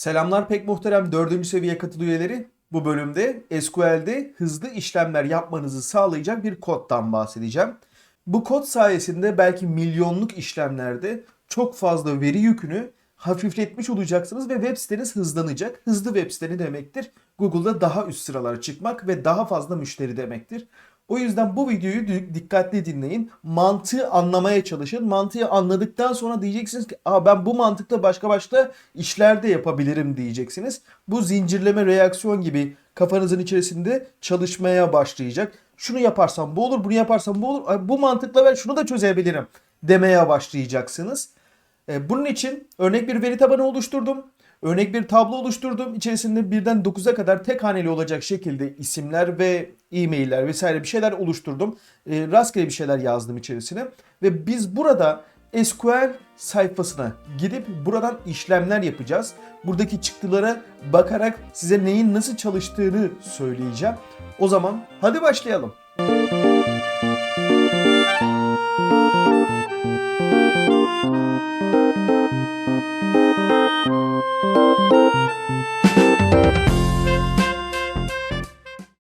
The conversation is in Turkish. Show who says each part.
Speaker 1: Selamlar pek muhterem 4. seviye katıl üyeleri. Bu bölümde SQL'de hızlı işlemler yapmanızı sağlayacak bir koddan bahsedeceğim. Bu kod sayesinde belki milyonluk işlemlerde çok fazla veri yükünü hafifletmiş olacaksınız ve web siteniz hızlanacak. Hızlı web siteni demektir. Google'da daha üst sıralara çıkmak ve daha fazla müşteri demektir. O yüzden bu videoyu di- dikkatli dinleyin. Mantığı anlamaya çalışın. Mantığı anladıktan sonra diyeceksiniz ki Aa, ben bu mantıkla başka başka işlerde yapabilirim diyeceksiniz. Bu zincirleme reaksiyon gibi kafanızın içerisinde çalışmaya başlayacak. Şunu yaparsam bu olur, bunu yaparsam bu olur. Bu mantıkla ben şunu da çözebilirim demeye başlayacaksınız. E, Bunun için örnek bir veri tabanı oluşturdum. Örnek bir tablo oluşturdum. İçerisinde birden 9'a kadar tek haneli olacak şekilde isimler ve e-mailler vesaire bir şeyler oluşturdum. E, rastgele bir şeyler yazdım içerisine. Ve biz burada SQL sayfasına gidip buradan işlemler yapacağız. Buradaki çıktılara bakarak size neyin nasıl çalıştığını söyleyeceğim. O zaman hadi başlayalım. Thank you.